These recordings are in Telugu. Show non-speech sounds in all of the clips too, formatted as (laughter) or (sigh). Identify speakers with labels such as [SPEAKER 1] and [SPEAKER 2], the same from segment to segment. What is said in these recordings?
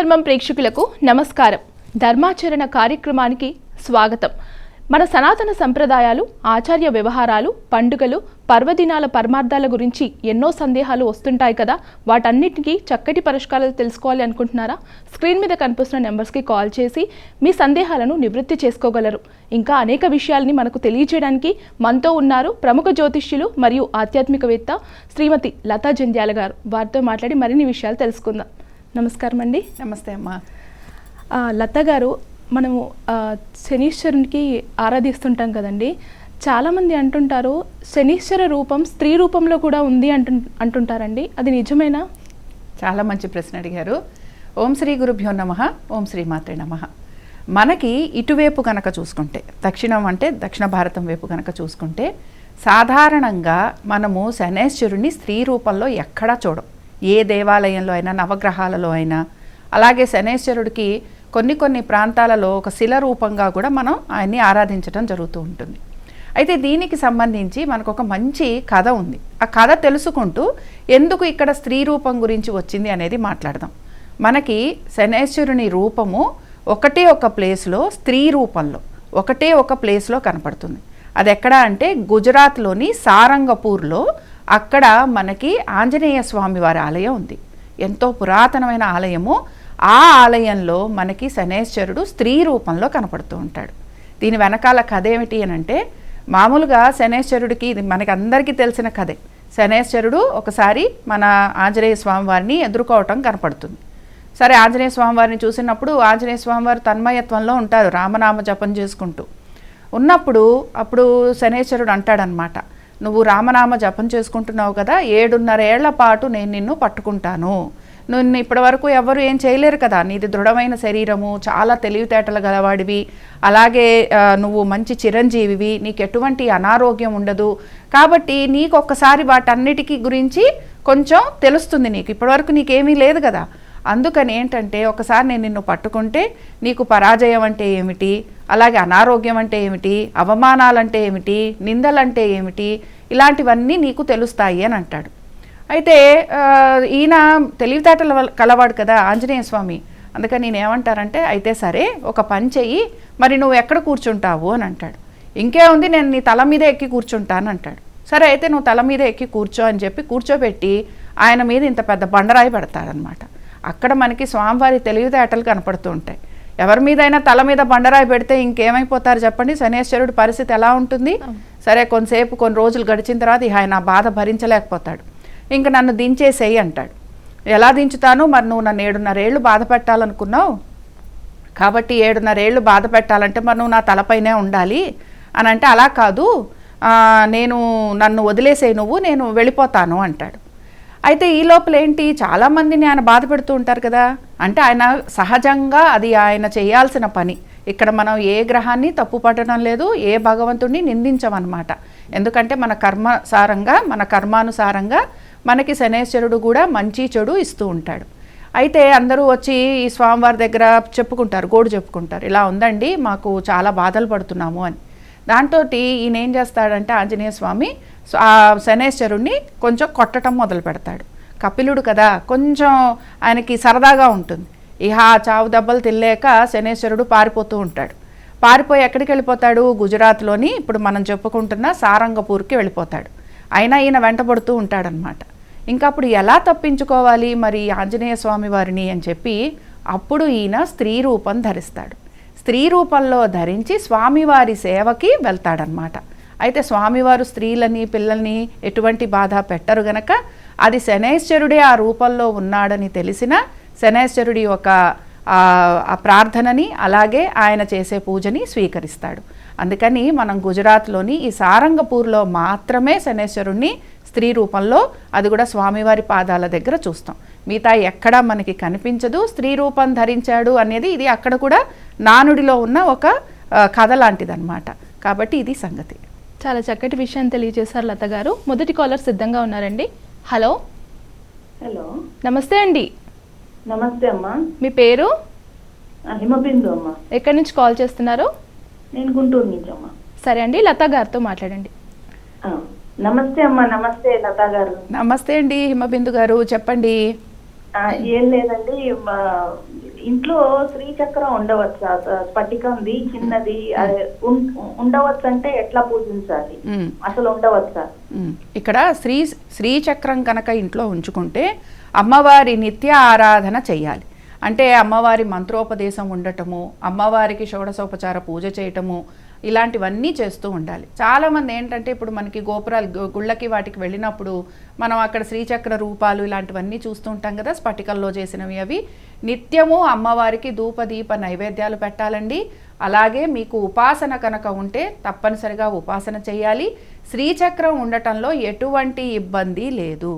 [SPEAKER 1] ధర్మం ప్రేక్షకులకు నమస్కారం. ధర్మాచరణ కార్యక్రమానికి స్వాగతం. మన సనాతన సంప్రదాయాలు ఆచార్య వ్యవహారాలు పండుగలు పర్వదినాల పరమార్థాల గురించి ఎన్నో సందేహాలు వస్తుంటాయి కదా? వాటన్నిటికీ చక్కటి పరిష్కారాలు తెలుసుకోవాలి అనుకుంటున్నారా? స్క్రీన్ మీద కనిపిస్తున్న నెంబర్స్కి కాల్ చేసి మీ సందేహాలను నివృత్తి చేసుకోగలరు. ఇంకా అనేక విషయాల్ని మనకు తెలియజేయడానికి మనతో ఉన్నారు ప్రముఖ జ్యోతిష్యులు మరియు ఆధ్యాత్మికవేత్త శ్రీమతి లతా జంధ్యాల గారు. వారితో మాట్లాడి మరిన్ని విషయాలు తెలుసుకుందాం. నమస్కారం అండి
[SPEAKER 2] నమస్తే అమ్మా.
[SPEAKER 1] లత గారు మనము శనీశ్వరునికి ఆరాధిస్తుంటాం కదండి. చాలామంది అంటుంటారు శనీశ్వర రూపం స్త్రీ రూపంలో కూడా ఉంది అంటు అంటుంటారండి. అది నిజమేనా?
[SPEAKER 2] చాలా మంచి ప్రశ్న అడిగారు. ఓం శ్రీ గురుభ్యో నమ ఓం శ్రీ మాత్రే నమ. మనకి ఇటువైపు కనుక చూసుకుంటే దక్షిణం అంటే దక్షిణ భారతం వైపు కనుక చూసుకుంటే సాధారణంగా మనము శనేశ్వరుని స్త్రీ రూపంలో ఎక్కడా చూడం. ఏ దేవాలయంలో అయినా నవగ్రహాలలో అయినా. అలాగే శనేశ్వరుడికి కొన్ని కొన్ని ప్రాంతాలలో ఒక శిల రూపంగా కూడా మనం ఆయన్ని ఆరాధించడం జరుగుతూ ఉంటుంది. అయితే దీనికి సంబంధించి మనకు ఒక మంచి కథ ఉంది. ఆ కథ తెలుసుకుంటూ ఎందుకు ఇక్కడ స్త్రీ రూపం గురించి వచ్చింది అనేది మాట్లాడదాం. మనకి శనేశ్వరుని రూపము ఒకటే ఒక ప్లేస్లో స్త్రీ రూపంలో ఒకటే ఒక ప్లేస్లో కనపడుతుంది. అది ఎక్కడ అంటే గుజరాత్లోని సారంగపూర్లో అక్కడ మనకి ఆంజనేయ స్వామి వారి ఆలయం ఉంది. ఎంతో పురాతనమైన ఆలయము. ఆ ఆలయంలో మనకి శనేశ్వరుడు స్త్రీ రూపంలో కనపడుతూ ఉంటాడు. దీని వెనకాల కథ ఏమిటి అని అంటే మామూలుగా శనేశ్వరుడికి ఇది మనకి అందరికీ తెలిసిన కథే. శనేశ్వరుడు ఒకసారి మన ఆంజనేయ స్వామి వారిని ఎదుర్కోవటం కనపడుతుంది. సరే ఆంజనేయ స్వామి వారిని చూసినప్పుడు ఆంజనేయ స్వామివారు తన్మయత్వంలో ఉంటారు రామనామ జపం చేసుకుంటూ. ఉన్నప్పుడు అప్పుడు శనేశ్వరుడు అంటాడనమాట నువ్వు రామనామ జపం చేసుకుంటున్నావు కదా ఏడున్నర ఏళ్ళ పాటు నేను నిన్ను పట్టుకుంటాను. నిన్ను ఇప్పటి వరకు ఎవరు ఏం చేయలేరు కదా. నీది దృఢమైన శరీరము చాలా తెలివితేటలు గలవాడివి. అలాగే నువ్వు మంచి చిరంజీవివి. నీకు ఎటువంటి అనారోగ్యం ఉండదు. కాబట్టి నీకు ఒక్కసారి వాటన్నిటికీ గురించి కొంచెం తెలుస్తుంది నీకు. ఇప్పటివరకు నీకేమీ లేదు కదా. అందుకని ఏంటంటే ఒకసారి నేను నిన్ను పట్టుకుంటే నీకు పరాజయం అంటే ఏమిటి? అలాగే అనారోగ్యం అంటే ఏమిటి? అవమానాలంటే ఏమిటి? నిందలంటే ఏమిటి? ఇలాంటివన్నీ నీకు తెలుస్తాయి అని అంటాడు. అయితే ఈయన తెలివితేటల కలవాడు కదా ఆంజనేయ స్వామి. అందుకని నేను ఏమంటారంటే అయితే సరే ఒక పని చెయ్యి. మరి నువ్వు ఎక్కడ కూర్చుంటావు? అని అంటాడు. ఇంకే ఉంది నేను నీ తల మీద ఎక్కి కూర్చుంటాను అంటాడు. సరే అయితే నువ్వు తల మీద ఎక్కి కూర్చో అని చెప్పి కూర్చోబెట్టి ఆయన మీద ఇంత పెద్ద బండరాయి పెడతాడనమాట అక్కడ మనకి స్వామివారి తెలివితేటలు కనపడుతూ ఉంటాయి. ఎవరి మీదైనా తల మీద బండరాయి పెడితే ఇంకేమైపోతారు చెప్పండి? శనేశ్వరుడి పరిస్థితి ఎలా ఉంటుంది? సరే కొంతసేపు కొన్ని రోజులు గడిచిన తర్వాత ఇక ఆయన బాధ భరించలేకపోతాడు. ఇంక నన్ను దించేసేయి అంటాడు. ఎలా దించుతాను? మరి నువ్వు నన్ను ఏడున్నరేళ్ళు బాధ పెట్టాలనుకున్నావు? కాబట్టి ఏడున్నరేళ్ళు బాధ పెట్టాలంటే మరి నువ్వు నా తలపైనే ఉండాలి? అని అంటే అలా కాదు. నేను నన్ను వదిలేసేయి నువ్వు నేను వెళ్ళిపోతాను అంటాడు. అయితే ఈ లోపల ఏంటి? చాలామందిని ఆయన బాధ పెడుతూ ఉంటారు కదా. అంటే ఆయన సహజంగా అది ఆయన చేయాల్సిన పని. ఇక్కడ మనం ఏ గ్రహాన్ని తప్పు పట్టడం లేదు ఏ భగవంతుడిని నిందించమన్నమాట. ఎందుకంటే మన కర్మసారంగా మన కర్మానుసారంగా మనకి శనేశ్వరుడు కూడా మంచి చెడు ఇస్తూ ఉంటాడు. అయితే అందరూ వచ్చి ఈ స్వామివారి దగ్గర చెప్పుకుంటారు గోడు చెప్పుకుంటారు. ఇలా ఉందండి మాకు చాలా బాధలు పడుతున్నాము అని. దాంతో ఈయన ఏం చేస్తాడంటే ఆంజనేయ స్వామి ఆ శనేశ్వరుణ్ణి కొంచెం కొట్టడం మొదలు పెడతాడు. కపిలుడు కదా కొంచెం ఆయనకి సరదాగా ఉంటుంది. ఇహ చావు దెబ్బలు తినలేక శనేశ్వరుడు పారిపోతూ ఉంటాడు. పారిపోయి ఎక్కడికి వెళ్ళిపోతాడు? గుజరాత్లోని ఇప్పుడు మనం చెప్పుకుంటున్న సారంగపూర్కి వెళ్ళిపోతాడు. అయినా ఈయన వెంటబడుతూ ఉంటాడనమాట ఇంకా అప్పుడు ఎలా తప్పించుకోవాలి మరి ఆంజనేయ స్వామి వారిని అని చెప్పి అప్పుడు ఈయన స్త్రీ రూపం ధరిస్తాడు. స్త్రీ రూపంలో ధరించి స్వామివారి సేవకి వెళ్తాడనమాట అయితే స్వామివారు స్త్రీలని పిల్లల్ని ఎటువంటి బాధ పెట్టరు గనక అది శనేశ్వరుడే ఆ రూపంలో ఉన్నాడని తెలిసిన శనేశ్వరుడి యొక్క ఆ ప్రార్థనని అలాగే ఆయన చేసే పూజని స్వీకరిస్తాడు. అందుకని మనం గుజరాత్లోని ఈ సారంగపూర్లో మాత్రమే శనేశ్వరుణ్ణి స్త్రీ రూపంలో అది కూడా స్వామివారి పాదాల దగ్గర చూస్తాం. మిగతా ఎక్కడా మనకి కనిపించదు స్త్రీ రూపం ధరించాడు అనేది ఇది అక్కడ కూడా నానుడిలో ఉన్న ఒక కథ లాంటిదన్నమాట. కాబట్టి ఇది సంగతి.
[SPEAKER 1] చాలా చక్కటి విషయాన్ని తెలియజేశారు లత గారు. మొదటి కాలర్ సిద్ధంగా ఉన్నారండి. హలో.
[SPEAKER 3] హలో.
[SPEAKER 1] నమస్తే అండి.
[SPEAKER 3] నమస్తే అమ్మా.
[SPEAKER 1] మీ పేరు?
[SPEAKER 3] హిమబిందు అమ్మా.
[SPEAKER 1] ఎక్కడి నుంచి కాల్ చేస్తున్నారు?
[SPEAKER 3] నేను గుంటూరు నుంచి అమ్మా.
[SPEAKER 1] సరే అండి లత గారితో మాట్లాడండి.
[SPEAKER 3] నమస్తే అమ్మా నమస్తే లతా గారు.
[SPEAKER 2] నమస్తే అండి హిమబిందు గారు చెప్పండి.
[SPEAKER 3] ఏం లేదండి ఇంట్లో శ్రీచక్రం ఉండవచ్చా స- స్ఫటికంది చిన్నది ఉండవచ్చు అంటే ఎట్లా పూజించాలి. అసలు ఉండవచ్చా.
[SPEAKER 2] ఇక్కడ శ్రీ శ్రీచక్రం కనుక ఇంట్లో ఉంచుకుంటే అమ్మవారి నిత్య ఆరాధన చెయ్యాలి అంటే అమ్మవారి మంత్రోపదేశం ఉండటము అమ్మవారికి షోడశోపచార పూజ చేయటము ఇలాంటివన్నీ చేస్తూ ఉండాలి. చాలామంది ఏంటంటే ఇప్పుడు మనకి గోపురాలు గుళ్ళకి వాటికి వెళ్ళినప్పుడు మనం అక్కడ శ్రీచక్ర రూపాలు ఇలాంటివన్నీ చూస్తూ ఉంటాం కదా స్ఫటికల్లో చేసినవి అవి. నిత్యము అమ్మవారికి ధూపదీప నైవేద్యాలు పెట్టాలండి. అలాగే మీకు ఉపాసన కనుక ఉంటే తప్పనిసరిగా ఉపాసన చేయాలి. శ్రీచక్రం ఉండటంలో ఎటువంటి ఇబ్బంది లేదు.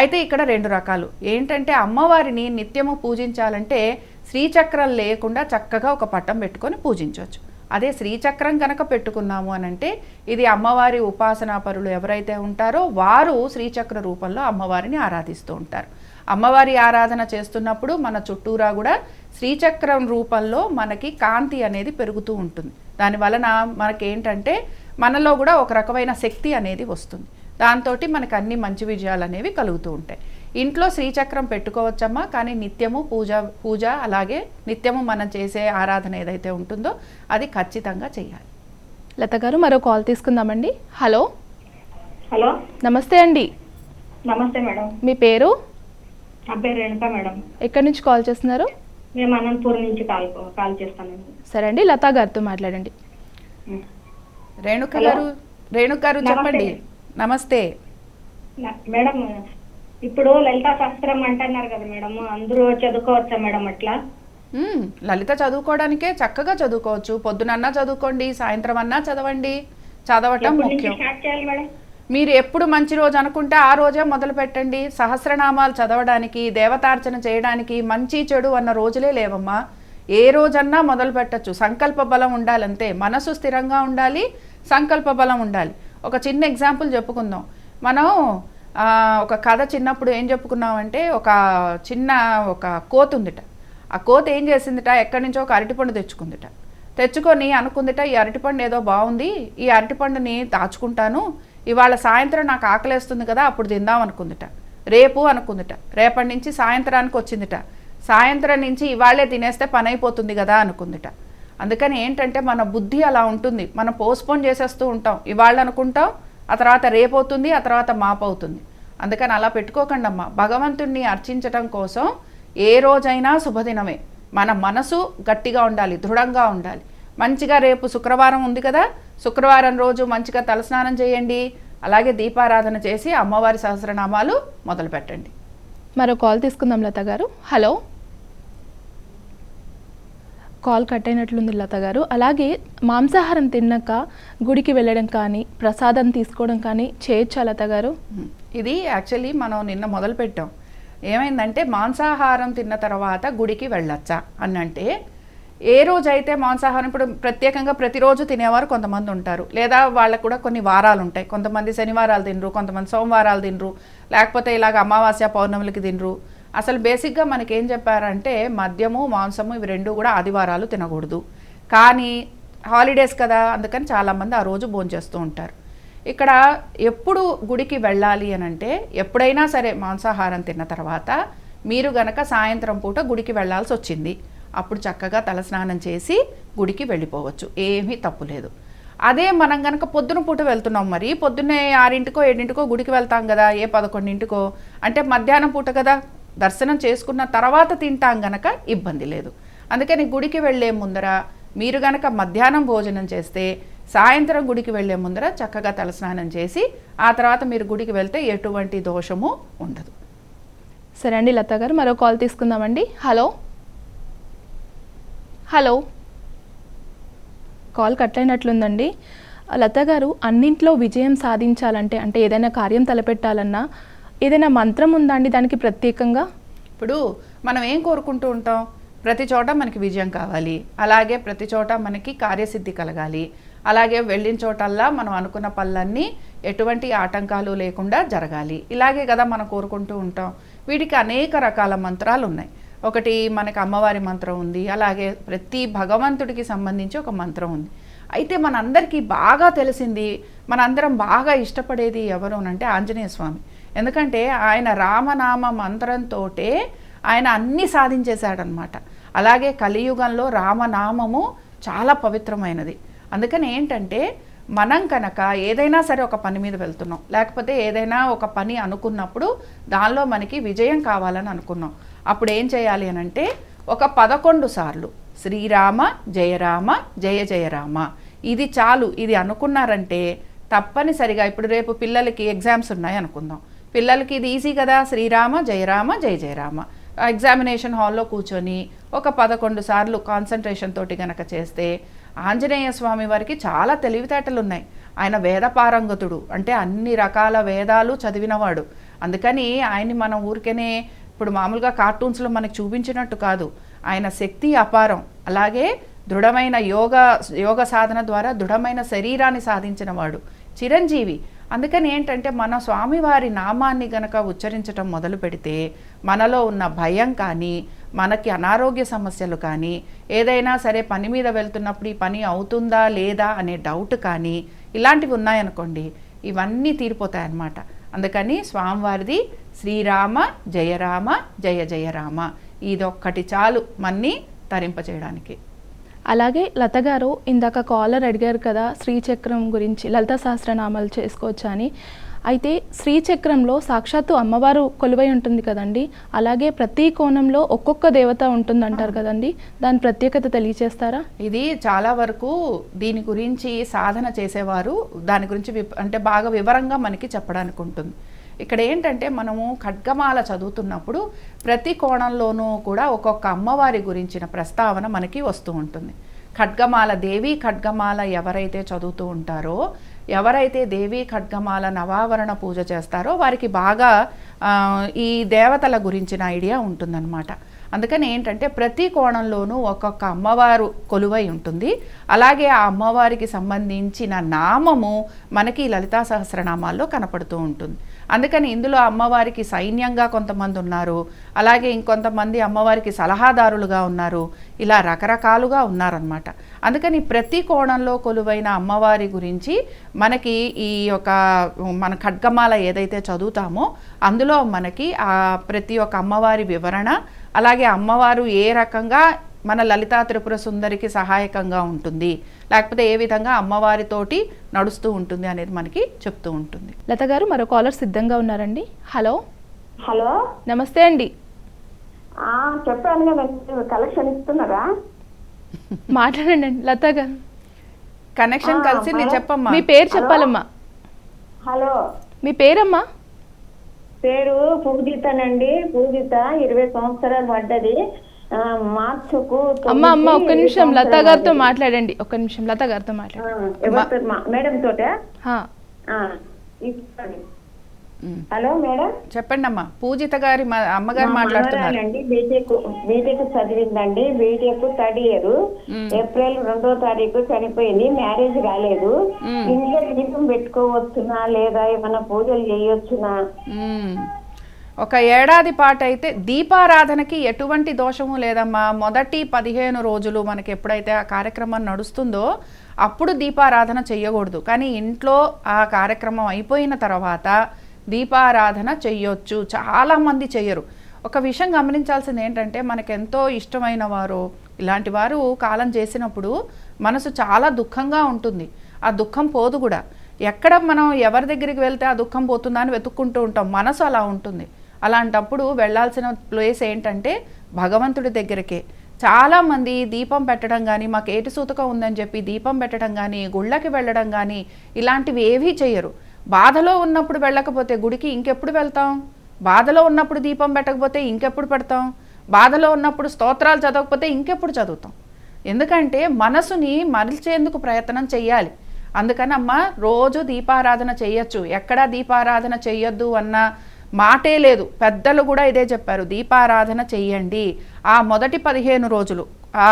[SPEAKER 2] అయితే ఇక్కడ రెండు రకాలు. ఏంటంటే అమ్మవారిని నిత్యము పూజించాలంటే శ్రీచక్రం లేకుండా చక్కగా ఒక పట్టం పెట్టుకొని పూజించవచ్చు. అదే శ్రీచక్రం కనుక పెట్టుకున్నాము అని అంటే ఇది అమ్మవారి ఉపాసనా పరులు ఎవరైతే ఉంటారో వారు శ్రీచక్ర రూపంలో అమ్మవారిని ఆరాధిస్తూ ఉంటారు. అమ్మవారి ఆరాధన చేస్తున్నప్పుడు మన చుట్టూరా కూడా శ్రీచక్రం రూపంలో మనకి కాంతి అనేది పెరుగుతూ ఉంటుంది. దాని వలన మనకేంటంటే మనలో కూడా ఒక రకమైన శక్తి అనేది వస్తుంది. దాంతో మనకు అన్ని మంచి విజయాలు అనేవి కలుగుతూ ఉంటాయి. ఇంట్లో శ్రీచక్రం పెట్టుకోవచ్చమ్మా కానీ నిత్యము పూజ పూజ అలాగే నిత్యము మనం చేసే ఆరాధన ఏదైతే ఉంటుందో అది ఖచ్చితంగా చేయాలి.
[SPEAKER 1] లత గారు మరో కాల్ తీసుకుందామండి. హలో.
[SPEAKER 4] హలో.
[SPEAKER 1] నమస్తే అండి.
[SPEAKER 4] నమస్తే మేడం.
[SPEAKER 1] మీ పేరు?
[SPEAKER 4] నా పేరు రేణుక మేడం.
[SPEAKER 1] ఎక్కడి నుంచి కాల్ చేస్తున్నారు?
[SPEAKER 4] మేము అనంతపూర్ నుంచి కాల్ కాల్ చేస్తానండి.
[SPEAKER 1] సరే అండి లతా గారితో మాట్లాడండి.
[SPEAKER 2] రేణుక. గారు రేణుక గారు. చెప్పండి. నమస్తే.
[SPEAKER 4] మేడం ఇప్పుడు లలితా శాస్త్రం అంటున్నారు కదా మేడం అందరూ చదువుకోవచ్చా మేడం అట్లా.
[SPEAKER 2] లలిత చదువుకోవడానికే చక్కగా చదువుకోవచ్చు. పొద్దునన్నా చదువుకోండి సాయంత్రం అన్నా చదవండి. చదవటం ముఖ్యం. మీరు ఎప్పుడు మంచి రోజు అనుకుంటే ఆ రోజే మొదలు పెట్టండి. సహస్రనామాలు చదవడానికి దేవతార్చన చేయడానికి మంచి చెడు అన్న రోజులే లేవమ్మా. ఏ రోజన్నా మొదలు పెట్టచ్చు. సంకల్ప బలం ఉండాలంతే. మనసు స్థిరంగా ఉండాలి సంకల్ప బలం ఉండాలి. ఒక చిన్న ఎగ్జాంపుల్ చెప్పుకుందాం. మనం ఒక కథ చిన్నప్పుడు ఏం చెప్పుకున్నామంటే ఒక చిన్న ఒక కోత ఉందిట ఆ కోత ఏం చేసిందిట? ఎక్కడి నుంచో ఒక అరటిపండు తెచ్చుకుందిట. తెచ్చుకొని అనుకుందిట ఈ అరటిపండు ఏదో బాగుంది ఈ అరటిపండుని దాచుకుంటాను. ఇవాళ సాయంత్రం నాకు ఆకలేస్తుంది కదా అప్పుడు తిందాం అనుకుందిట. రేపు అనుకుందిట. రేపటి నుంచి సాయంత్రానికి వచ్చిందిట. సాయంత్రం నుంచి ఇవాళే తినేస్తే పని అయిపోతుంది కదా అనుకుందిట. అందుకని ఏంటంటే మన బుద్ధి అలా ఉంటుంది. మనం పోస్ట్పోన్ చేసేస్తూ ఉంటాం. ఇవాళ అనుకుంటాం ఆ తర్వాత రేపు అవుతుంది ఆ తర్వాత మాపు అవుతుంది అందుకని అలా పెట్టుకోకండమ్మా. భగవంతుణ్ణి అర్చించటం కోసం ఏ రోజైనా శుభదినమే. మన మనసు గట్టిగా ఉండాలి దృఢంగా ఉండాలి. మంచిగా రేపు శుక్రవారం ఉంది కదా శుక్రవారం రోజు మంచిగా తలస్నానం చేయండి. అలాగే దీపారాధన చేసి అమ్మవారి సహస్రనామాలు మొదలు పెట్టండి
[SPEAKER 1] మరో కాల్ తీసుకుందాం Latha garu. Hello. Call cut అయినట్లుంది Latha గారు. అలాగే మాంసాహారం తిన్నాక గుడికి వెళ్ళడం కానీ ప్రసాదం తీసుకోవడం కానీ చేయొచ్చా లత గారు?
[SPEAKER 2] ఇది యాక్చువల్లీ మనం నిన్న మొదలు పెట్టాం. ఏమైందంటే మాంసాహారం తిన్న తర్వాత గుడికి వెళ్ళొచ్చా అని అంటే ఏ రోజైతే మాంసాహారం ఇప్పుడు ప్రత్యేకంగా ప్రతిరోజు తినేవారు కొంతమంది ఉంటారు. లేదా వాళ్ళకు కూడా కొన్ని వారాలు ఉంటాయి. కొంతమంది శనివారాలు తినరు కొంతమంది సోమవారాలు తినరు లేకపోతే ఇలాగ అమావాస్య పౌర్ణములకి తినరు. అసలు బేసిక్గా మనకేం చెప్పారంటే మద్యము మాంసము ఇవి రెండు కూడా ఆదివారాలు తినకూడదు. కానీ హాలిడేస్ కదా అందుకని చాలామంది ఆ రోజు భోంచేస్తూ ఉంటారు. ఇక్కడ ఎప్పుడు గుడికి వెళ్ళాలి అని అంటే ఎప్పుడైనా సరే మాంసాహారం తిన్న తర్వాత మీరు గనక సాయంత్రం పూట గుడికి వెళ్ళాల్సి వచ్చింది. అప్పుడు చక్కగా తలస్నానం చేసి గుడికి వెళ్ళిపోవచ్చు. ఏమీ తప్పు లేదు. అదే మనం గనక పొద్దున పూట వెళ్తున్నాం మరి పొద్దున్నే ఆరింటికో ఏడింటికో గుడికి వెళ్తాం కదా ఏ పదకొండింటికో. అంటే మధ్యాహ్నం పూట కదా. దర్శనం చేసుకున్న తర్వాత తింటాం గనక ఇబ్బంది లేదు. అందుకని గుడికి వెళ్ళే ముందర మీరు గనక మధ్యాహ్నం భోజనం చేస్తే సాయంత్రం గుడికి వెళ్ళే ముందర చక్కగా తలస్నానం చేసి ఆ తర్వాత మీరు గుడికి వెళ్తే ఎటువంటి దోషము ఉండదు.
[SPEAKER 1] సరే అండి లత గారు మరో కాల్ తీసుకుందామండి. హలో? హలో? కాల్ కట్ అయినట్లుందండి లత గారు అన్నింట్లో విజయం సాధించాలంటే అంటే ఏదైనా కార్యం తలపెట్టాలన్నా ఏదైనా మంత్రం ఉందా అండి దానికి ప్రత్యేకంగా?
[SPEAKER 2] ఇప్పుడు మనం ఏం కోరుకుంటూ ఉంటాం? ప్రతి చోట మనకి విజయం కావాలి. అలాగే ప్రతి చోట మనకి కార్యసిద్ధి కలగాలి. అలాగే వెళ్ళిన చోటల్లా మనం అనుకున్న పనులన్నీ ఎటువంటి ఆటంకాలు లేకుండా జరగాలి. ఇలాగే కదా మనం కోరుకుంటూ ఉంటాం. వీటికి అనేక రకాల మంత్రాలు ఉన్నాయి. ఒకటి మనకి అమ్మవారి మంత్రం ఉంది. అలాగే ప్రతి భగవంతుడికి సంబంధించి ఒక మంత్రం ఉంది. అయితే మనందరికీ బాగా తెలిసింది మనందరం బాగా ఇష్టపడేది ఎవరు అంటే ఆంజనేయ స్వామి. ఎందుకంటే ఆయన రామనామ మంత్రంతో ఆయన అన్నీ సాధించేశాడనమాట అలాగే కలియుగంలో రామనామము చాలా పవిత్రమైనది. అందుకని ఏంటంటే మనం కనుక ఏదైనా సరే ఒక పని మీద వెళ్తున్నాం. లేకపోతే ఏదైనా ఒక పని అనుకున్నప్పుడు దానిలో మనకి విజయం కావాలని అనుకున్నాం. అప్పుడు ఏం చేయాలి అని అంటే ఒక పదకొండు సార్లు శ్రీరామ జయరామ జయ జయరామ. ఇది చాలు. ఇది అనుకున్నారంటే తప్పనిసరిగా ఇప్పుడు రేపు పిల్లలకి ఎగ్జామ్స్ ఉన్నాయి అనుకుందాం. పిల్లలకి ఇది ఈజీ కదా. శ్రీరామ జయరామ జయ జయరామ. ఎగ్జామినేషన్ హాల్లో కూర్చొని ఒక పదకొండు సార్లు కాన్సన్ట్రేషన్ తోటి గనక చేస్తే ఆంజనేయ స్వామి వారికి చాలా తెలివితేటలు ఉన్నాయి. ఆయన వేద పారంగతుడు. అంటే అన్ని రకాల వేదాలు చదివినవాడు. అందుకని ఆయన్ని మనం ఊరికేనే ఇప్పుడు మామూలుగా కార్టూన్స్లో మనకి చూపించినట్టు కాదు. ఆయన శక్తి అపారం. అలాగే దృఢమైన యోగ యోగ సాధన ద్వారా దృఢమైన శరీరాన్ని సాధించినవాడు. చిరంజీవి. అందుకని ఏంటంటే మన స్వామివారి నామాన్ని గనక ఉచ్చరించటం మొదలు పెడితే మనలో ఉన్న భయం కానీ మనకి అనారోగ్య సమస్యలు కానీ ఏదైనా సరే పని మీద వెళ్తున్నప్పుడు ఈ పని అవుతుందా లేదా అనే డౌట్ కానీ ఇలాంటివి ఉన్నాయనుకోండి ఇవన్నీ తీరిపోతాయి అన్నమాట అందుకని స్వామివారిది శ్రీరామ జయరామ జయ జయరామ ఇదొక్కటి చాలు మన్ని తరింపచేయడానికి.
[SPEAKER 1] అలాగే లత గారు ఇందాక కాలర్ అడిగారు కదా శ్రీచక్రం గురించి లలిత సహస్రనామాలు చేసుకోవచ్చా అని. అయితే శ్రీచక్రంలో సాక్షాత్తు అమ్మవారు కొలువై ఉంటుంది కదండి. అలాగే ప్రతి కోణంలో ఒక్కొక్క దేవత ఉంటుంది అంటారు కదండి. దాని ప్రత్యేకత తెలియచేస్తారా?
[SPEAKER 2] ఇది చాలా వరకు దీని గురించి సాధన చేసేవారు. దాని గురించి అంటే బాగా వివరంగా మనకి చెప్పడానికి ఉంటుంది ఇక్కడ ఏంటంటే మనము ఖడ్గమాల చదువుతున్నప్పుడు ప్రతి కోణంలోనూ కూడా ఒక్కొక్క అమ్మవారి గురించిన ప్రస్తావన మనకి వస్తూ ఉంటుంది. ఖడ్గమాల దేవి ఖడ్గమాల ఎవరైతే చదువుతూ ఉంటారో ఎవరైతే దేవి ఖడ్గమాల నవావరణ పూజ చేస్తారో వారికి బాగా ఈ దేవతల గురించిన ఐడియా ఉంటుందన్నమాట. అందుకని ఏంటంటే ప్రతి కోణంలోనూ ఒక్కొక్క అమ్మవారు కొలువై ఉంటుంది. అలాగే ఆ అమ్మవారికి సంబంధించిన నామము మనకి లలితా సహస్రనామాల్లో కనపడుతూ ఉంటుంది. అందుకని ఇందులో అమ్మవారికి సైన్యంగా కొంతమంది ఉన్నారు. అలాగే ఇంకొంతమంది అమ్మవారికి సలహాదారులుగా ఉన్నారు. ఇలా రకరకాలుగా ఉన్నారనమాట అందుకని ప్రతి కోణంలో కొలువైన అమ్మవారి గురించి మనకి ఈ యొక్క మన ఖడ్గమాల ఏదైతే చదువుతామో అందులో మనకి ఆ ప్రతి ఒక్క అమ్మవారి వివరణ అలాగే అమ్మవారు ఏ రకంగా మన లలితా త్రిపుర సుందరికి సహాయకంగా ఉంటుంది. లేకపోతే ఏ విధంగా అమ్మవారితోటి నడుస్తూ ఉంటుంది అనేది మనకి చెప్తూ ఉంటుంది.
[SPEAKER 1] లత గారు మరో కాలర్ సిద్ధంగా ఉన్నారండి. హలో.
[SPEAKER 4] హలో.
[SPEAKER 1] నమస్తే అండి.
[SPEAKER 4] ఆ, చెప్పాను కదా కలెక్షన్ ఇస్తున్నారా?
[SPEAKER 1] మాట్లాడండి లత గారు.
[SPEAKER 2] కనెక్షన్ కలిసి నేను. చెప్పమ్మా.
[SPEAKER 1] మీ పేరు చెప్పాలమ్మా.
[SPEAKER 4] హలో.
[SPEAKER 1] మీ పేరమ్మా?
[SPEAKER 4] పేరు పూజితనండి. పూజిత ఇరవై సంవత్సరాలు పడ్డది. మార్చుకు
[SPEAKER 1] అమ్మ అమ్మ ఒక్క నిమిషం లత గారితో. మాట్లాడండి. ఒక్క నిమిషం లత గారితో మాట్లాడండి.
[SPEAKER 4] మేడం తోట. Hello madam?
[SPEAKER 2] చెప్పండి అమ్మా పూజిత గారి అమ్మగారు మాట్లాడుతున్నారు.
[SPEAKER 4] బీటెక్ బీటెక్ చదివిందండి. బీటెక్ థర్డ్ ఇయర్ ఏప్రిల్ రెండో తారీఖు చనిపోయింది. మ్యారేజ్ కాలేదు. ఇంట్లో దీపం పెట్టుకోవచ్చునా లేదా? ఏమైనా పూజలు చేయొచ్చునా.
[SPEAKER 2] ఒక ఏడాది పాటైతే దీపారాధనకి ఎటువంటి దోషము లేదమ్మా. మొదటి పదిహేను రోజులు మనకి ఎప్పుడైతే ఆ కార్యక్రమం నడుస్తుందో అప్పుడు దీపారాధన చెయ్యకూడదు. కానీ ఇంట్లో ఆ కార్యక్రమం అయిపోయిన తర్వాత దీపారాధన చెయ్యొచ్చు. చాలామంది చెయ్యరు. ఒక విషయం గమనించాల్సింది ఏంటంటే మనకెంతో ఇష్టమైన వారు ఇలాంటి వారు కాలం చేసినప్పుడు మనసు చాలా దుఃఖంగా ఉంటుంది. ఆ దుఃఖం పోదు కూడా. ఎక్కడ మనం ఎవరి దగ్గరికి వెళ్తే ఆ దుఃఖం పోతుందా అని వెతుక్కుంటూ ఉంటాం. మనసు అలా ఉంటుంది. అలాంటప్పుడు వెళ్ళాల్సిన ప్లేస్ ఏంటంటే భగవంతుడి దగ్గరికే. చాలామంది దీపం పెట్టడం కానీ మాకు ఏటి సూతకం ఉందని చెప్పి దీపం పెట్టడం కానీ గుళ్ళకి వెళ్ళడం కానీ ఇలాంటివి ఏవీ చేయరు బాధలో ఉన్నప్పుడు వెళ్ళకపోతే గుడికి ఇంకెప్పుడు వెళ్తాం? బాధలో ఉన్నప్పుడు దీపం పెట్టకపోతే ఇంకెప్పుడు పెడతాం? బాధలో ఉన్నప్పుడు స్తోత్రాలు చదవకపోతే ఇంకెప్పుడు చదువుతాం? ఎందుకంటే మనసుని మరల్చేందుకు ప్రయత్నం చేయాలి అందుకని అమ్మ రోజు దీపారాధన చేయొచ్చు ఎక్కడా దీపారాధన చేయొద్దు అన్న మాటే లేదు. పెద్దలు కూడా ఇదే చెప్పారు. దీపారాధన చెయ్యండి. ఆ మొదటి పదిహేను రోజులు.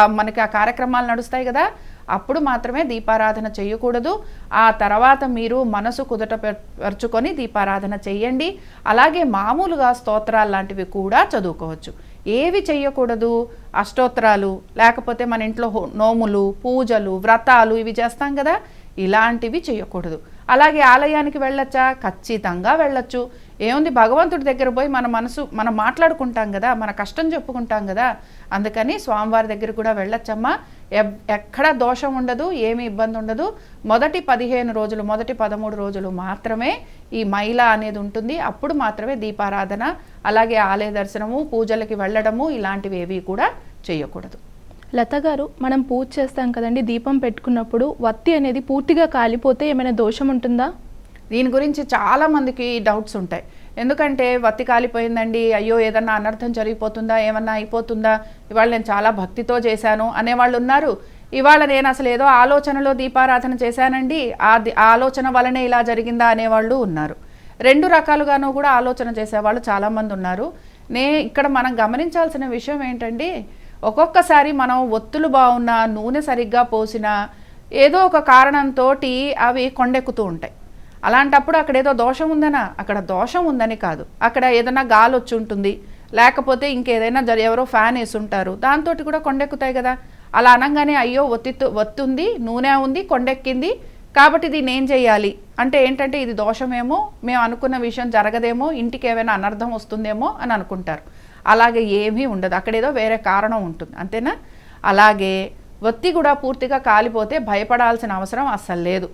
[SPEAKER 2] మనకి ఆ కార్యక్రమాలు నడుస్తాయి కదా. అప్పుడు మాత్రమే దీపారాధన చేయకూడదు ఆ తర్వాత మీరు మనసు కుదట పరుచుకొని దీపారాధన చెయ్యండి. అలాగే మామూలుగా స్తోత్రాలు లాంటివి కూడా చదువుకోవచ్చు. ఏవి చెయ్యకూడదు? అష్టోత్తరాలు లేకపోతే మన ఇంట్లో హో- నోములు పూజలు వ్రతాలు ఇవి చేస్తాం కదా. ఇలాంటివి చేయకూడదు అలాగే ఆలయానికి వెళ్ళొచ్చా? ఖచ్చితంగా వెళ్ళొచ్చు. ఏముంది? భగవంతుడి దగ్గర పోయి మన మనసు మనం మాట్లాడుకుంటాం కదా మన కష్టం చెప్పుకుంటాం కదా అందుకని స్వామివారి దగ్గర కూడా వెళ్ళొచ్చమ్మా. ఎక్కడ దోషం ఉండదు ఏమి ఇబ్బంది ఉండదు. మొదటి పదిహేను రోజులు మొదటి పదమూడు రోజులు మాత్రమే ఈ మైల అనేది ఉంటుంది. అప్పుడు మాత్రమే దీపారాధన అలాగే ఆలయ దర్శనము పూజలకి వెళ్ళడము ఇలాంటివి ఏవి కూడా చేయకూడదు.
[SPEAKER 1] లత గారు మనం పూజ చేస్తాం కదండి దీపం పెట్టుకున్నప్పుడు వత్తి అనేది పూర్తిగా కాలిపోతే ఏమైనా దోషం ఉంటుందా?
[SPEAKER 2] దీని గురించి చాలా మందికి డౌట్స్ ఉంటాయి. ఎందుకంటే వత్తి కాలిపోయిందండి అయ్యో ఏదన్నా అనర్థం జరిగిపోతుందా ఏమన్నా అయిపోతుందా ఇవాళ నేను చాలా భక్తితో చేశాను అనేవాళ్ళు ఉన్నారు. ఇవాళ నేను అసలు ఏదో ఆలోచనలో దీపారాధన చేశానండి ఆ ఆ ఆలోచన వలనే ఇలా జరిగిందా అనేవాళ్ళు ఉన్నారు. రెండు రకాలుగాను కూడా ఆలోచన చేసేవాళ్ళు చాలామంది ఉన్నారు. నే ఇక్కడ మనం గమనించాల్సిన విషయం ఏంటండి ఒక్కొక్కసారి మనం ఒత్తులు బాగున్నా నూనె సరిగ్గా పోసినా ఏదో ఒక కారణంతో అవి కొండెక్కుతూ ఉంటాయి. అలాంటప్పుడు అక్కడ ఏదో దోషం ఉందనా? అక్కడ దోషం ఉందని కాదు. అక్కడ ఏదైనా గాలి వచ్చి ఉంటుంది. లేకపోతే ఇంకేదైనా జరి ఎవరో ఫ్యాన్ వేసి ఉంటారు దాంతో కూడా కొండెక్కుతాయి కదా. అలా అనగానే అయ్యో ఒత్తితో ఒత్తుంది నూనె ఉంది కొండెక్కింది. కాబట్టి ఇది నేను చేయాలి? అంటే ఏంటంటే ఇది దోషమేమో మేము అనుకున్న విషయం జరగదేమో ఇంటికి ఏమైనా అనర్థం వస్తుందేమో అని అనుకుంటారు. అలాగే ఏమీ ఉండదు. అక్కడ ఏదో వేరే కారణం ఉంటుంది. అంతేనా? అలాగే ఒత్తి కూడా పూర్తిగా కాలిపోతే భయపడాల్సిన అవసరం అస్సలు లేదు.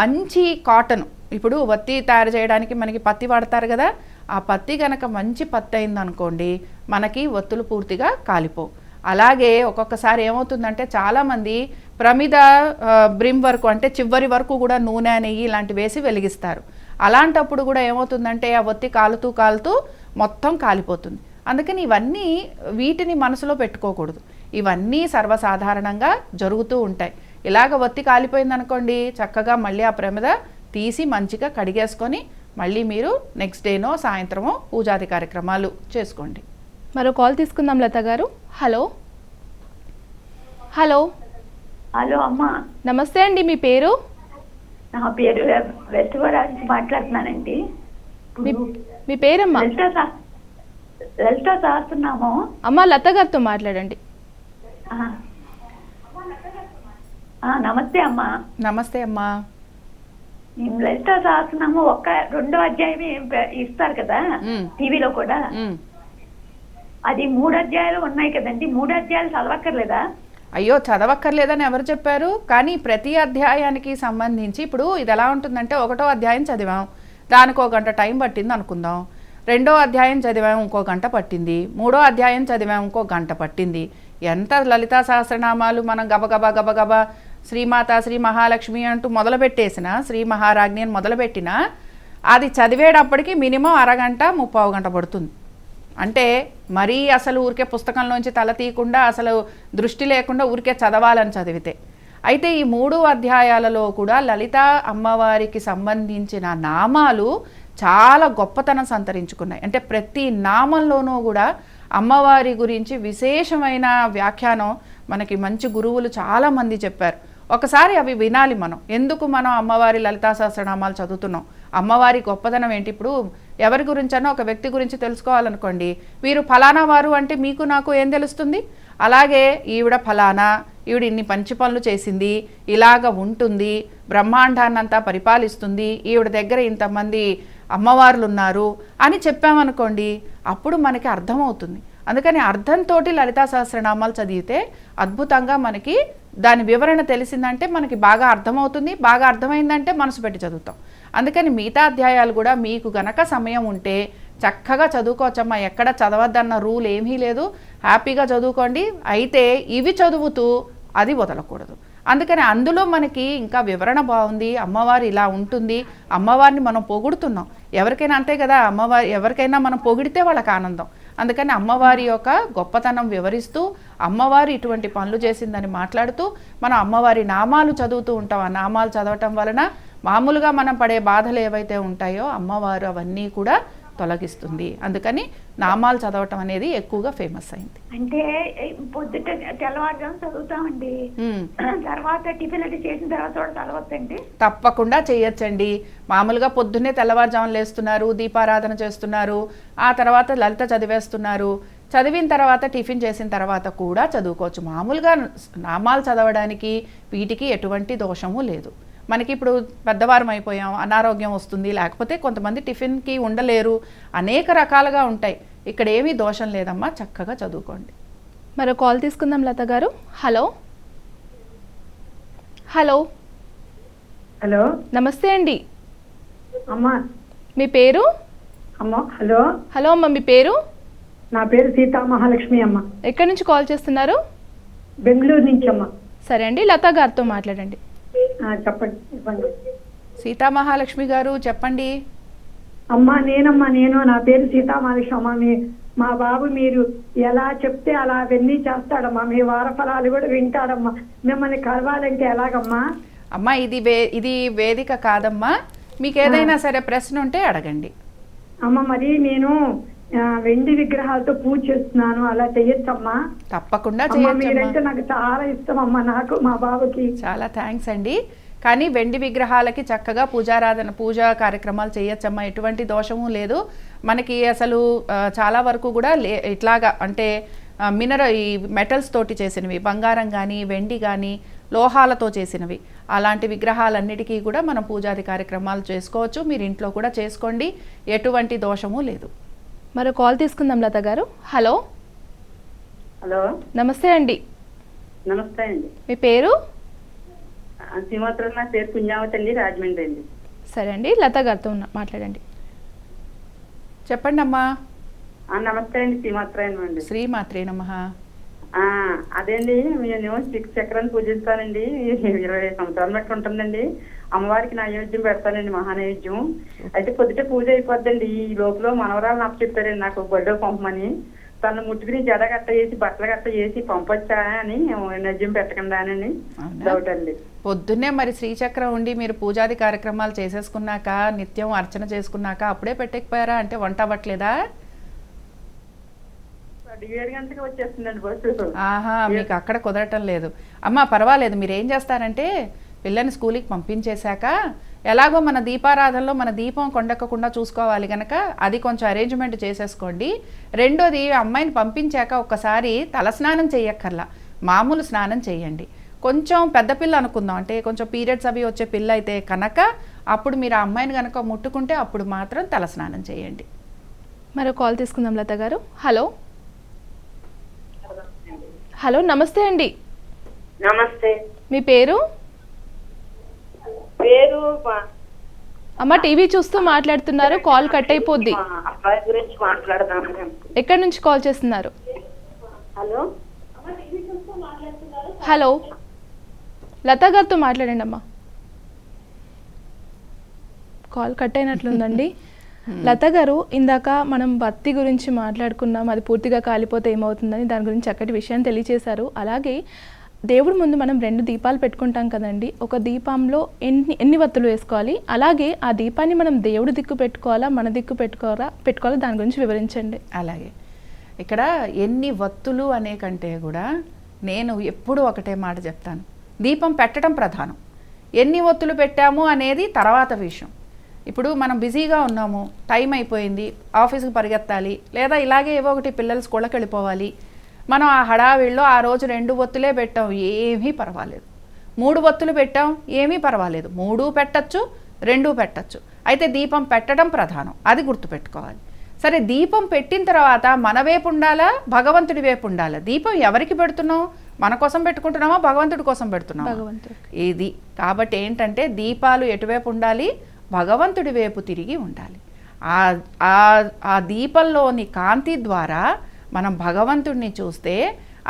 [SPEAKER 2] మంచి కాటన్. ఇప్పుడు వత్తి తయారు చేయడానికి మనకి పత్తి వాడతారు కదా? ఆ పత్తి కనుక మంచి పత్తి అయిందనుకోండి మనకి ఒత్తులు పూర్తిగా కాలిపోవు. అలాగే ఒక్కొక్కసారి ఏమవుతుందంటే చాలామంది ప్రమిద బ్రిమ్ వరకు అంటే చివరి వరకు కూడా నూనె నెయ్యి ఇలాంటివి వేసి వెలిగిస్తారు. అలాంటప్పుడు కూడా ఏమవుతుందంటే ఆ ఒత్తి కాలుతూ కాలుతూ మొత్తం కాలిపోతుంది. అందుకని ఇవన్నీ వీటిని మనసులో పెట్టుకోకూడదు. ఇవన్నీ సర్వసాధారణంగా జరుగుతూ ఉంటాయి. ఇలాగ ఒత్తి కాలిపోయింది అనుకోండి చక్కగా మళ్ళీ ఆ ప్రమిద తీసి మంచిగా కడిగేసుకొని మళ్ళీ మీరు నెక్స్ట్ డేనో సాయంత్రమో పూజాది కార్యక్రమాలు చేసుకోండి.
[SPEAKER 1] మరో కాల్ తీసుకుందాం లత గారు. హలో. హలో.
[SPEAKER 3] హలో అమ్మా.
[SPEAKER 1] నమస్తే అండి మీ పేరు?
[SPEAKER 3] నా పేరు వెస్ట్ గోదావరి నుంచి మాట్లాడుతున్నానండి.
[SPEAKER 1] మీ మీ పేరమ్మా?
[SPEAKER 3] లలిత సా- లలిత చేస్తున్నాము
[SPEAKER 1] అమ్మ లత గారితో మాట్లాడండి.
[SPEAKER 3] నమస్తే అమ్మా.
[SPEAKER 2] నమస్తే అమ్మా.
[SPEAKER 3] మేము లలిత శాసనము ఒక్క రెండో అధ్యాయమే ఇస్తారు కదా. టీవీలో కూడా. అది మూడు అధ్యాయాలు ఉన్నాయి కదండి. మూడు అధ్యాయాలు చదవక్కర్లేదా?
[SPEAKER 2] అయ్యో చదవక్కర్లేదని ఎవరు చెప్పారు? కానీ ప్రతి అధ్యాయానికి సంబంధించి ఇప్పుడు ఇది ఎలా ఉంటుందంటే ఒకటో అధ్యాయం చదివాం. దానికి ఒక గంట టైం పట్టింది అనుకుందాం రెండో అధ్యాయం చదివాం ఇంకో గంట పట్టింది. మూడో అధ్యాయం చదివాము ఇంకో గంట పట్టింది. ఎంత లలితా సహస్రనామాలు మనం గబగబా గబగబా శ్రీమాత శ్రీ మహాలక్ష్మి అంటూ మొదలుపెట్టేసిన శ్రీ మహారాజ్ఞి అని మొదలుపెట్టిన అది చదివేటప్పటికి మినిమం అరగంట ముప్పావు గంట పడుతుంది. అంటే మరీ అసలు ఊరికే పుస్తకంలోంచి తల తీయకుండా అసలు దృష్టి లేకుండా ఊరికే చదవాలని చదివితే. అయితే ఈ మూడు అధ్యాయాలలో కూడా లలిత అమ్మవారికి సంబంధించిన నామాలు చాలా గొప్పతనం సంతరించుకున్నాయి. అంటే ప్రతి నామంలోనూ కూడా అమ్మవారి గురించి విశేషమైన వ్యాఖ్యానం మనకి మంచి గురువులు చాలామంది చెప్పారు. ఒకసారి అవి వినాలి మనం. ఎందుకు మనం అమ్మవారి లలితా సహస్రనామాలు చదువుతున్నాం? అమ్మవారి గొప్పదనం ఏంటి? ఇప్పుడు ఎవరి గురించన్నా ఒక వ్యక్తి గురించి తెలుసుకోవాలనుకోండి వీరు ఫలానా వారు అంటే మీకు నాకు ఏం తెలుస్తుంది? అలాగే ఈవిడ ఫలానా ఈవిడ ఇన్ని మంచి పనులు చేసింది ఇలాగ ఉంటుంది బ్రహ్మాండాన్నంతా పరిపాలిస్తుంది ఈవిడ దగ్గర ఇంతమంది అమ్మవార్లు ఉన్నారు అని చెప్పామనుకోండి అప్పుడు మనకి అర్థమవుతుంది. అందుకని అర్థంతో లలితా సహస్రనామాలు చదివితే అద్భుతంగా మనకి దాని వివరణ తెలిసిందంటే మనకి బాగా అర్థమవుతుంది బాగా అర్థమైందంటే మనసు పెట్టి చదువుతాం. అందుకని మిగతా అధ్యాయాలు కూడా మీకు గనక సమయం ఉంటే చక్కగా చదువుకోవచ్చమ్మా ఎక్కడ చదవద్దన్న రూల్ ఏమీ లేదు. హ్యాపీగా చదువుకోండి. అయితే ఇవి చదువుతూ అది వదలకూడదు. అందుకని అందులో మనకి ఇంకా వివరణ బాగుంది అమ్మవారు ఇలా ఉంటుంది అమ్మవారిని మనం పొగుడుతున్నాం. ఎవరికైనా అంతే కదా అమ్మవారి ఎవరికైనా మనం పొగిడితే వాళ్ళకి ఆనందం. అందుకని అమ్మవారి యొక్క గొప్పతనం వివరిస్తూ అమ్మవారు ఇటువంటి పనులు చేసిందని మాట్లాడుతూ మనం అమ్మవారి నామాలు చదువుతూ ఉంటాం. ఆ నామాలు చదవటం వలన మామూలుగా మనం పడే బాధలు ఏవైతే ఉంటాయో అమ్మవారు అవన్నీ కూడా తొలగిస్తుంది. అందుకని నామాలు చదవటం అనేది ఎక్కువగా ఫేమస్ అయింది.
[SPEAKER 3] అంటే పొద్దుట తెల్లవారుజాము చదువుతామండి. తర్వాత టిఫిన్ అది చేసిన తర్వాత కూడా చదవచ్చండి.
[SPEAKER 2] తప్పకుండా చేయొచ్చండి. మామూలుగా పొద్దున్నే తెల్లవారుజామున లేస్తున్నారు దీపారాధన చేస్తున్నారు ఆ తర్వాత లలిత చదివేస్తున్నారు. చదివిన తర్వాత టిఫిన్ చేసిన తర్వాత కూడా చదువుకోవచ్చు. మామూలుగా నామాలు చదవడానికి వీటికి ఎటువంటి దోషము లేదు. మనకి ఇప్పుడు పెద్దవారం అయిపోయాం అనారోగ్యం వస్తుంది లేకపోతే కొంతమంది టిఫిన్కి ఉండలేరు అనేక రకాలుగా ఉంటాయి. ఇక్కడ ఏమీ దోషం లేదమ్మా చక్కగా చదువుకోండి.
[SPEAKER 1] మరో కాల్ తీసుకుందాం లత గారు. హలో. హలో.
[SPEAKER 5] హలో.
[SPEAKER 1] నమస్తే అండి.
[SPEAKER 5] అమ్మా.
[SPEAKER 1] మీ పేరు?
[SPEAKER 5] అమ్మ హలో.
[SPEAKER 1] హలో అమ్మ మీ పేరు?
[SPEAKER 5] నా పేరు సీతా మహాలక్ష్మి అమ్మ.
[SPEAKER 1] ఎక్కడి నుంచి కాల్ చేస్తున్నారు?
[SPEAKER 5] బెంగళూరు నుంచి అమ్మ.
[SPEAKER 1] సరే అండి లత గారితో మాట్లాడండి.
[SPEAKER 5] ఆ, చెప్పండి ఇవ్వండి
[SPEAKER 2] సీతామహాలక్ష్మి గారు చెప్పండి.
[SPEAKER 5] అమ్మా నేనమ్మా నేను నా పేరు సీతా మహాలక్ష్మి అమ్మ మీ మా బాబు మీరు ఎలా చెప్తే అలా అవన్నీ చేస్తాడమ్మా. మీ వారఫలాలు కూడా వింటాడమ్మా. మిమ్మల్ని కలవాలంటే ఎలాగమ్మా?
[SPEAKER 2] అమ్మా ఇది వే ఇది వేదిక కాదమ్మా. మీకు ఏదైనా సరే ప్రశ్న ఉంటే అడగండి.
[SPEAKER 5] అమ్మ మరి నేను వెండి విగ్రహాలతో పూజ చేస్తున్నాను. అలా చెయ్యొచ్చమ్మా.
[SPEAKER 2] తప్పకుండా
[SPEAKER 5] మీరంటే నాకు చాలా ఇష్టం అమ్మా నాకు మా బాబుకి.
[SPEAKER 2] చాలా థ్యాంక్స్ అండి. కానీ వెండి విగ్రహాలకి చక్కగా పూజారాధన పూజా కార్యక్రమాలు చేయొచ్చమ్మా ఎటువంటి దోషము లేదు. మనకి అసలు చాలా వరకు కూడా లే ఇట్లాగా అంటే మినర ఈ మెటల్స్ తోటి చేసినవి బంగారం కానీ వెండి కానీ లోహాలతో చేసినవి. అలాంటి విగ్రహాలన్నిటికీ కూడా మనం పూజాది కార్యక్రమాలు చేసుకోవచ్చు. మీరు ఇంట్లో కూడా చేసుకోండి. ఎటువంటి దోషము లేదు.
[SPEAKER 1] మరో కాల్ తీసుకుందాం లత గారు. హలో.
[SPEAKER 6] హలో.
[SPEAKER 1] నమస్తే అండి.
[SPEAKER 6] నమస్తే అండి.
[SPEAKER 1] మీ పేరు?
[SPEAKER 6] నా పేరు పుణ్యావతి అండి రాజమండ్రి అండి.
[SPEAKER 1] సరే అండి లత గారితో ఉన్న- మాట్లాడండి.
[SPEAKER 2] చెప్పండి అమ్మా
[SPEAKER 6] ఆ, నమస్తే అండి శ్రీమాత్రాయణం అండి.
[SPEAKER 2] శ్రీమాత్రే నమః.
[SPEAKER 6] ఆ, అదేండి నేను సిక్స్ చక్రాన్ని పూజిస్తానండి ఇరవై సంవత్సరాలు బట్టి ఉంటుందండి. అమ్మవారికి నైవేద్యం పెడతానండి మహానైవేద్యం. అయితే పొద్దుటే పూజ అయిపోద్దండి. ఈ లోపల మనవరాలు నాకు చెప్పారండి నాకు బొడ్డో పంపమని. తను ముట్టుకుని జడ గట్ట వేసి బట్టలు గట్ట వేసి పంపొచ్చా అని నైవేద్యం పెట్టకుండా అని? డౌట్ అండి.
[SPEAKER 2] పొద్దున్నే మరి శ్రీచక్రం ఉండి మీరు పూజాది కార్యక్రమాలు చేసేసుకున్నాక నిత్యం అర్చన చేసుకున్నాక అప్పుడే పెట్టకపోయారా? అంటే వంట అవ్వట్లేదా? ఆహా మీకు అక్కడ కుదరటం లేదు. అమ్మా పర్వాలేదు. మీరు ఏం చేస్తారంటే పిల్లని స్కూల్కి పంపించేశాక ఎలాగో మన దీపారాధనలో మన దీపం కొండెక్కకుండా చూసుకోవాలి గనక అది కొంచెం అరేంజ్మెంట్ చేసేసుకోండి. రెండోది అమ్మాయిని పంపించాక ఒక్కసారి తలస్నానం చేయక్కర్లా మామూలు స్నానం చేయండి కొంచెం పెద్ద పిల్ల అనుకుందాం. అంటే కొంచెం పీరియడ్స్ అవి వచ్చే పిల్ల అయితే కనుక అప్పుడు మీరు ఆ అమ్మాయిని కనుక ముట్టుకుంటే అప్పుడు మాత్రం తలస్నానం చేయండి
[SPEAKER 1] మరో కాల్ తీసుకుందాం లత గారు. హలో. హలో నమస్తే అండి.
[SPEAKER 4] నమస్తే.
[SPEAKER 1] మీ పేరు?
[SPEAKER 4] పేరు
[SPEAKER 1] అమ్మ టీవీ చూస్తూ మాట్లాడుతున్నారు కాల్ కట్ అయిపోద్ది.
[SPEAKER 4] మా అబ్బాయి గురించి మాట్లాడదాం
[SPEAKER 1] ఎక్కడి నుంచి కాల్ చేస్తున్నారు?
[SPEAKER 4] హలో?
[SPEAKER 1] హలో? లత గారితో మాట్లాడండి అమ్మా. కాల్ కట్ అయినట్లుందండి. (laughs) లత గారు ఇందాక మనం భక్తి గురించి మాట్లాడుకున్నాం అది పూర్తిగా కాలిపోతే ఏమవుతుందని దాని గురించి చక్కటి విషయం తెలియచేశారు. అలాగే దేవుడి ముందు మనం రెండు దీపాలు పెట్టుకుంటాం కదండి. ఒక దీపంలో ఎన్ని ఎన్ని వత్తులు వేసుకోవాలి? అలాగే ఆ దీపాన్ని మనం దేవుడి దిక్కు పెట్టుకోవాలా? మన దిక్కు పెట్టుకోవాలా పెట్టుకోవాలా? దాని గురించి వివరించండి.
[SPEAKER 2] అలాగే. ఇక్కడ ఎన్ని వత్తులు అనే కంటే కూడా నేను ఎప్పుడూ ఒకటే మాట చెప్తాను. దీపం పెట్టడం ప్రధానం. ఎన్ని ఒత్తులు పెట్టాము అనేది తర్వాత విషయం. ఇప్పుడు మనం బిజీగా ఉన్నాము టైం అయిపోయింది ఆఫీస్కి పరిగెత్తాలి లేదా ఇలాగే ఏవో ఒకటి పిల్లలు స్కూళ్ళకి వెళ్ళిపోవాలి మనం ఆ హడావిడిలో ఆ రోజు రెండు ఒత్తులే పెట్టాం ఏమీ పర్వాలేదు. మూడు ఒత్తులు పెట్టాం ఏమీ పర్వాలేదు. మూడు పెట్టచ్చు రెండు పెట్టచ్చు. అయితే దీపం పెట్టడం ప్రధానం. అది గుర్తుపెట్టుకోవాలి. సరే దీపం పెట్టిన తర్వాత మన వైపు ఉండాలా భగవంతుడి వైపు ఉండాలా? దీపం ఎవరికి పెడుతున్నాం? మన కోసం పెట్టుకుంటున్నామా భగవంతుడి కోసం పెడుతున్నామా. ఇది. కాబట్టి ఏంటంటే దీపాలు ఎటువైపు ఉండాలి? భగవంతుడి వైపు తిరిగి ఉండాలి. ఆ దీపంలోని కాంతి ద్వారా మనం భగవంతుడిని చూస్తే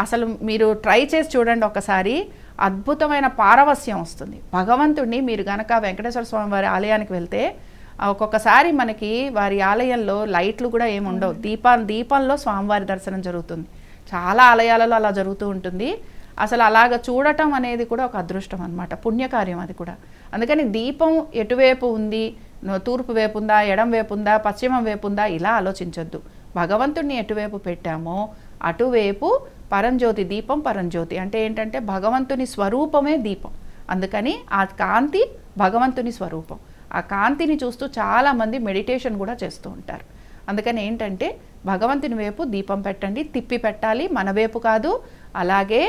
[SPEAKER 2] అసలు మీరు ట్రై చేసి చూడండి ఒకసారి అద్భుతమైన పారవస్యం వస్తుంది. భగవంతుడిని మీరు గనక వెంకటేశ్వర స్వామి వారి ఆలయానికి వెళ్తే ఒక్కొక్కసారి మనకి వారి ఆలయంలో లైట్లు కూడా ఏమి ఉండవు. దీపా దీపంలో స్వామివారి దర్శనం జరుగుతుంది. చాలా ఆలయాలలో అలా జరుగుతూ ఉంటుంది. అసలు అలాగ చూడటం అనేది కూడా ఒక అదృష్టం అనమాట పుణ్యకార్యం అది కూడా. అందుకని దీపం ఎటువైపు ఉంది? తూర్పు వైపు ఉందా? ఎడం వైపు ఉందా? పశ్చిమం వైపు ఉందా? ఇలా ఆలోచించొద్దు. భగవంతుడిని ఎటువైపు పెట్టామో అటువైపు పరంజ్యోతి దీపం పరంజ్యోతి అంటే ఏంటంటే భగవంతుని స్వరూపమే దీపం. అందుకని ఆ కాంతి భగవంతుని స్వరూపం. ఆ కాంతిని చూస్తూ చాలామంది మెడిటేషన్ కూడా చేస్తూ ఉంటారు. అందుకని ఏంటంటే భగవంతుని వైపు దీపం పెట్టండి తిప్పి పెట్టాలి మన వైపు కాదు అలాగే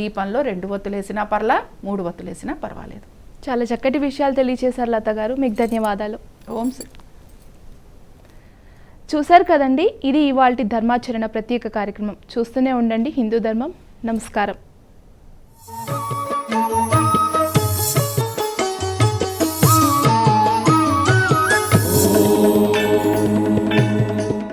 [SPEAKER 2] దీపంలో రెండు ఒత్తులేసినా పర్లా మూడు ఒత్తులేసినా పర్వాలేదు.
[SPEAKER 1] చాలా చక్కటి విషయాలు తెలియచేశారు లత గారు. మీకు ధన్యవాదాలు.
[SPEAKER 2] ఓం శ్రీ
[SPEAKER 1] చూశారు కదండి ఇది ఇవాళ ధర్మాచరణ ప్రత్యేక కార్యక్రమం. చూస్తూనే ఉండండి హిందూ ధర్మం. నమస్కారం.